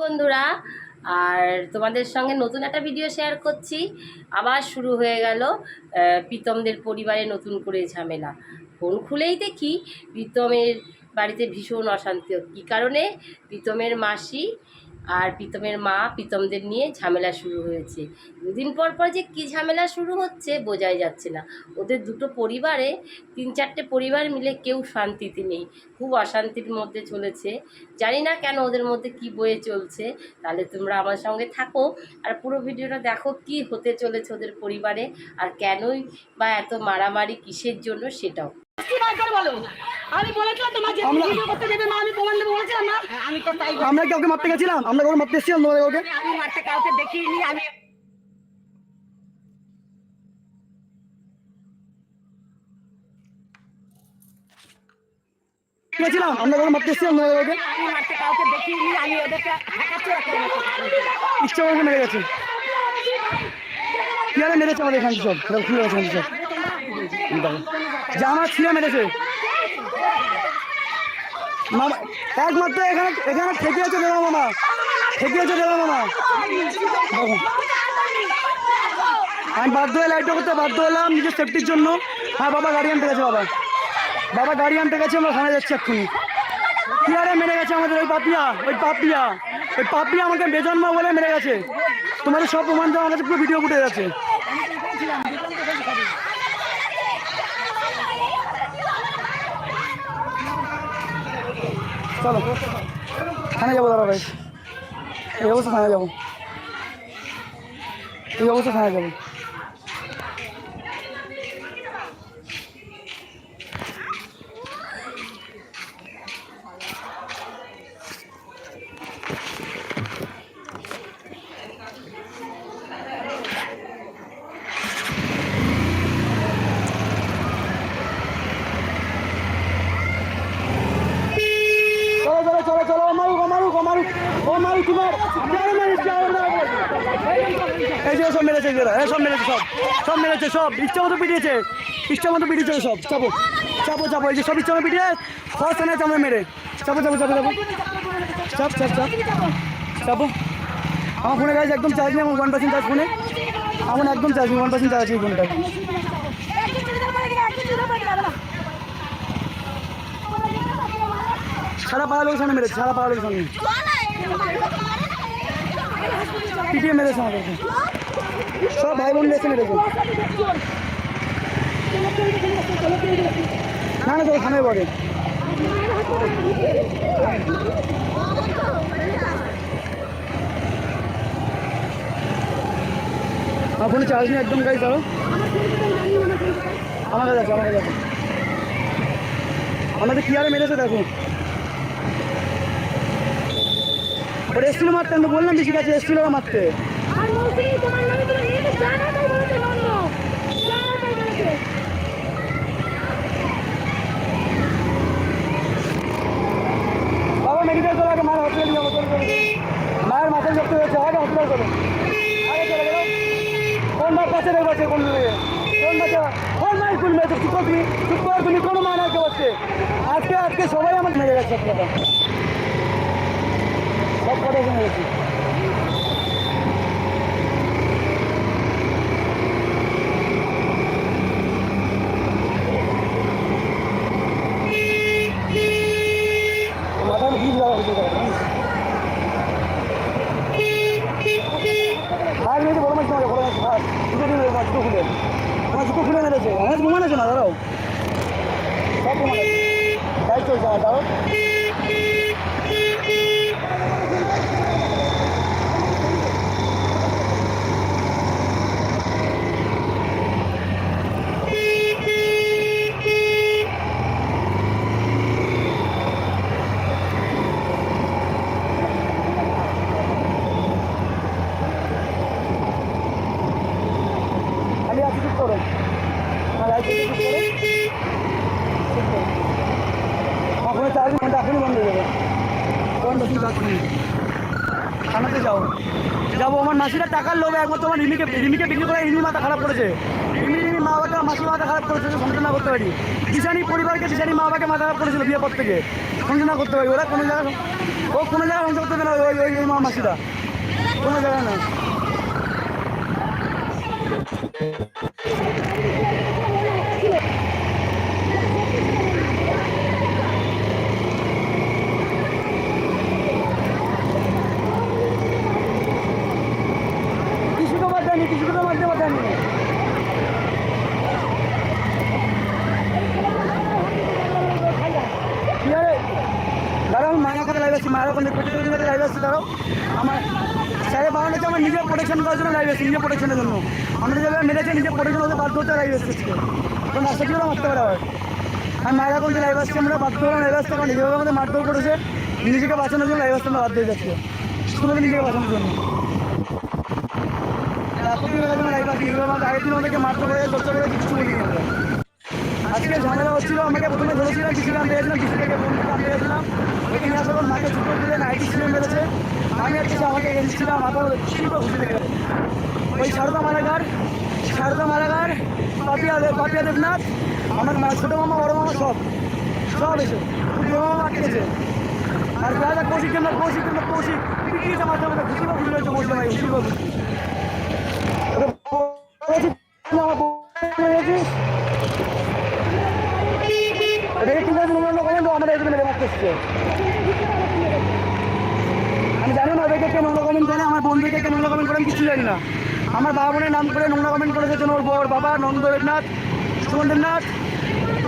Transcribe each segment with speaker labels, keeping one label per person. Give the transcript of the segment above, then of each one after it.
Speaker 1: বন্ধুরা, আর তোমাদের সঙ্গে নতুন একটা ভিডিও শেয়ার করছি। আবার শুরু হয়ে গেল প্রীতমদের পরিবারে নতুন করে ঝামেলা। ফোন খুলেই দেখি প্রীতমের বাড়িতে ভীষণ অশান্তি। কী কারণে? প্রীতমের মাসি আর প্রীতমের মা প্রীতমদের নিয়ে ঝামেলা শুরু হয়েছে। দুদিন পর পর যে কী ঝামেলা শুরু হচ্ছে বোঝাই যাচ্ছে না। ওদের দুটো পরিবারে তিন চারটে পরিবার মিলে কেউ শান্তিতে নেই। খুব অশান্তির মধ্যে চলেছে। জানি না কেন ওদের মধ্যে কি বয়ে চলছে। তাহলে তোমরা আমার সঙ্গে থাকো। আর পুরো ভিডিওটা দেখো কি হতে চলেছে ওদের পরিবারে। আর কেনই বা এত মারামারি কিসের জন্য সেটাও।
Speaker 2: আমরা-
Speaker 3: করতে দেবে মা আমি প্রমাণ দেবো বলেছিলাম না আমি তো তাই বলি।
Speaker 2: আমরা কাউকে মারতে গেছিলাম? আমরা কাউকে মারতে এসেছিলাম তোমাদের কাউকে?
Speaker 3: আমি মারতে কাউকে দেখিনি আমি
Speaker 2: গেছিলাম আমরা কাউকে মারতে এসেছিলাম তোমাদের কাউকে?
Speaker 3: আমি মারতে আমি ওদেরকে
Speaker 2: ইচ্ছা করে মেরে গেছে। কি আরে মেরেছে আমাদের এখানে সব? সব খুলে গেছে সব। আমার ছিঁড়ে মেরেছে। মামা একমাত্র এখানে এখানে ঠেকে আছে দেবা মামা। ঠেকে আছে দেবা মামা। আমি বাধ্য হয়ে লাইটটা করতে বাধ্য হলাম নিজের সেফটির জন্য। হ্যাঁ বাবা গাড়ি আনতে গেছে বাবা। বাবা গাড়ি আনতে গেছে আমরা থানায় যাচ্ছি এক্ষুনি। কি আরে মেরে গেছে আমাদের ওই পাপিয়া ওই পাপিয়া। ওই পাপিয়া আমাকে বেজন্ম বলে মেরে গেছে। তোমাদের সব প্রমাণ আমার কাছে পুরো ভিডিও ফুটে গেছে চলো। থানায় যাব দাদা ভাই। এই অবস্থা থানায় যাব। এই অবস্থা থানায় যাব চলো চলো চলো চলো ও মারুক তোমার? এই যে সব মেরেছে, এই সব মেরেছে, সব। সব মেরেছে, সব। ইচ্ছা মতো পিটিয়েছে। ইচ্ছা মতো পিটিয়েছে সব। চাপো চাপো চাপো। ইচ্ছা মতো পিটিয়ে ফার্স্ট আনে চাপে, মেরে। চাপো চাপো চাপো চাপো। চাপ চাপ চাপ। চাপো। আমার ফোনে গাছ একদম চার্জ নেই, আমার ওয়ান পার্সেন্ট চার্জ ফোনে। আমার একদম চার্জ নেই ওয়ান পার্সেন্ট চার্জ আছে ফোনটা সারা পাড়া লোকের সামনে মেরেছে সারা পাড়া লোকের সামনে। পিটিয়ে মেরেছে আমাদেরকে। সব ভাই বোন এসে মেরেছে। না না তোর থানায় আমার ফোনে চার্জ নেই একদম গাড়ি চালো আছে আমার কাছে আছে আমাদের কি আরে মেরেছে দেখো। ওটা এসছিল মারতে আমি তো বললাম বেশি কাছে ওরা মারতে। বাবা মেডিকেল চলো আগে মায়ের হসপিটাল যাব চলো। মায়ের মাথায় জব্দ হয়েছে আগে হসপিটাল চলো আগে চলে গেলো। কোন মার কাছে রেখে আছে কোন দিকে কোন বাচ্চা? কোন মায়ের কোন মেয়েছে চুপ কর চুপ কর তুমি কোনো মা না আজকে আজকে সবাই আমার মেরে গেছে কথা সব কথা শুনে গেছি মাথায় বীজ লাগা হচ্ছে আর মেয়েছে বড় মাছ তোমাকে বড় মাছ আর দুটো দিন মাছ দুটো খুলে আমার দুটো খুলে মেরেছে আমার প্রমাণ আছে না দাঁড়াও সব প্রমাণ আছে তাই চলছে আমার দাঁড়াও খালি আছে চুপ করো আমার লাইট চুপ করো চুপ করো আমার ফোনে চার্জ ঘণ্টা এখনই বন্ধ হয়ে যাবে কোনটা তুমি কাজ করুন থানাতে যাও। যাব, আমার মাসিরা টাকার লোভে একমাত্র আমার রিমিকে রিমিকে বিক্রি করে রিমি মাথা খারাপ করেছে। রিমি রিমি, মা বাবাকে মাসি মাথা খারাপ করেছে সংসার না করতে পারি। দিশানি পরিবারকে দিশানি মা বাবাকে মাথা খারাপ করেছিল বিয়ে পর থেকে। সংসার না করতে পারি। ওরা কোনো জায়গায়, ও কোনো জায়গায় অংশ করতে না, ওই ওই মা মাসিটা কোনো জায়গায় না। কিছু তো বাদ দেয়নি কিছু তো বাদ দেওয়া দেয়নি কি আরে দাঁড়াও মায়ের কথা লাইভ আসছি মায়ের ওখানে লাইভ আসছি দাঁড়াও। আমার স্যারের বাগান হচ্ছে আমার নিজের প্রোটেকশন করার জন্য লাইভ আসছি নিজের প্রোটেকশনের জন্য। আমরা যেভাবে মেরেছে, নিজের প্রোটেকশন হতে বাধ্য লাইভ আসছি কারণ রাস্তা কীভাবে মারতে পারে আবার আমি মায়ের এখন লাইভ আসছি আমরা লাইভ আসতে কারণ যেভাবে আমাদের মারধর করেছে। নিজেকে বাঁচানোর জন্য লাইভ আসতে আমরা বাধ্য হয়ে যাচ্ছি। নিজেকে বাঁচানোর জন্য লাইভ আসছি যেভাবে আমাদের আগের করে চর্চা করে কিছু বলিনি আমরা আজকে ঝামেলা হচ্ছিল, আমাকে প্রথমে ধরেছিলাম কিছু গান পেয়েছিলাম কিছু থেকে গান পেয়েছিলাম ওইখানে আসার পর মাকে ছুটো দিলে নাইটি ছিলেন মেরেছে। আমি আর কিছু আমাকে এসেছিলাম মাথা ছিল ঘুষে লেগে ওই সারদা মালাগার সারদা মালাগার পাপিয়া পাপিয়া দেবনাথ, আমার মা, ছোটো মামা, বড় মামা সব। সব এসে বড় মামা আটকেছে আর কৌশিক জন্য কৌশিক জন্য কৌশিক পিটিয়েছে মাথা মাথা ঘুষি বা ঘুষি হয়েছে বসে ভাই, ঘুষি বা ঘুষি। হয়েছে এটাকে করেন আমি জানি না ওদেরকে কে নোংরা কমেন্ট করে, আমার বন্ধুকে কে নোংরা কমেন্ট করে কিছু জানি না। আমার বাবা বোনের নাম করে নোংরা কমেন্ট করেছে ওর বর বাবা নন্দ দেবনাথ, সুমন দেবনাথ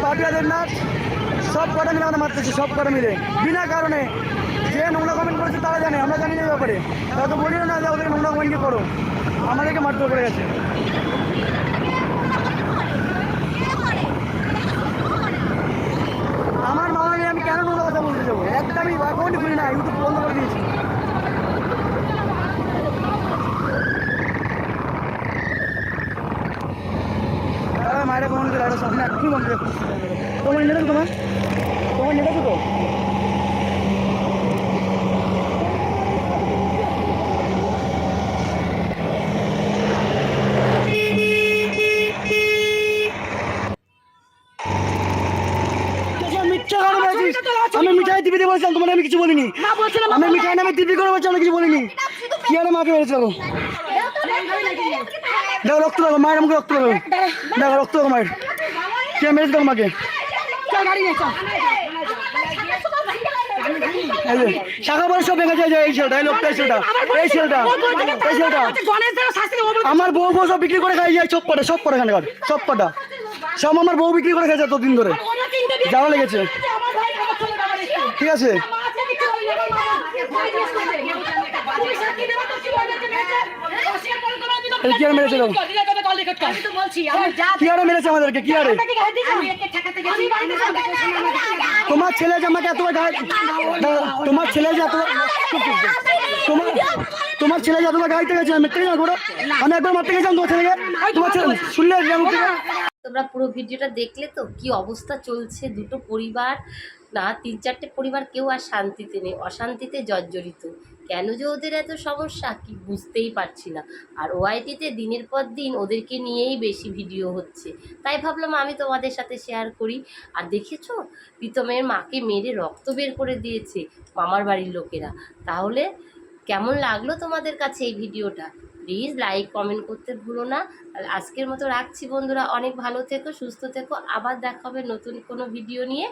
Speaker 2: পাপিয়া দেবনাথ, সব কটা মিলে আমাদের মারতেছে, সব কটা মিলে। বিনা কারণে যে নোংরা কমেন্ট করেছে তারা জানে, আমরা জানি না ব্যাপারে। তারা তো বলিও না যে ওদেরকে নোংরা কমেন্ট করো। আমাদেরকে মারধর করে গেছে আমার মামা নিয়ে আমি কেন নোংরা কথা বলতে যাব একদমই অ্যাকাউন্ট খুলি না ইউটিউব বন্ধ করে দিয়েছি। মায়েরা কোন দিকে লাইট সামনে কি করে তোমার নেট আছে তোমার? তোমার নেট তো তোকে মিথ্যা কথা বলেছিস। আমি মিঠাই টিভিতে বলছিলাম তোমার আমি কিছু বলিনি
Speaker 3: না বলছিলাম
Speaker 2: আমি মিঠাই নামে টিভি করে বলছি আমি কিছু বলিনি কি আরে মাকে মেরেছে দেখো। দেখো রক্ত দেখো মায়ের আমাকে রক্ত দেখো। দেখো রক্ত দেখো মায়ের। কে মেরেছে দেখো মাকে? শাখা সব ভেঙে যায় এই ছেলেটা এই লোকটা এই ছেলেটা এই ছেলেটা এই ছেলেটা। আমার বউ বউ সব বিক্রি করে খাই যায় সব কটা সব কটা এখানে সব কটা। সব আমার বউ বিক্রি করে খাইছে এতদিন ধরে।
Speaker 3: ওরা তিনটে
Speaker 2: যাওয়া লেগেছে। ঠিক আছে
Speaker 3: মা আছে কিছু বলেনি, আমার মা আমাকে ভয় দিয়েছে। পুলিশ সাক্ষী দেবে তো কি বলবে যে মেয়েটা? অস্বীকার করে তোমার দিল।
Speaker 2: এই কি আর মেরেছে দেখো
Speaker 3: দিলে তোকে কল রেকর্ড কর। আমি তো বলছি, আমি যা
Speaker 2: কি আরে মেরেছে আমাদেরকে? কি আরে। তোমার ছেলে যে আমাকে এতবার গায়ে তোমার ছেলে যে চুপ। তোমার তোমার ছেলে যে এতবার গাইতে গেছে আমি না। ঘোড়া আমি একবার মারতে গেছিলাম তোমার ছেলেকে? তোমার ছেলে শুনলে
Speaker 1: তোমরা পুরো ভিডিওটা দেখলে তো কি অবস্থা চলছে? দুটো পরিবার না, তিন চারটে পরিবার কেউ আর শান্তিতে নেই, অশান্তিতে জর্জরিত। কেন যে ওদের এত সমস্যা কি বুঝতেই পারছি না। আর ওআইটিতে দিনের পর দিন ওদেরকে নিয়েই বেশি ভিডিও হচ্ছে। তাই ভাবলাম আমি তোমাদের সাথে শেয়ার করি। আর দেখেছ? প্রীতমের মাকে মেরে রক্ত বের করে দিয়েছে মামার বাড়ির লোকেরা। তাহলে কেমন লাগল তোমাদের কাছে এই ভিডিওটা? প্লিজ লাইক কমেন্ট করতে ভুলো না। আজকের মতো রাখছি বন্ধুরা। অনেক ভালো থেকো, সুস্থ থেকো। আবার দেখা হবে নতুন কোনো ভিডিও নিয়ে।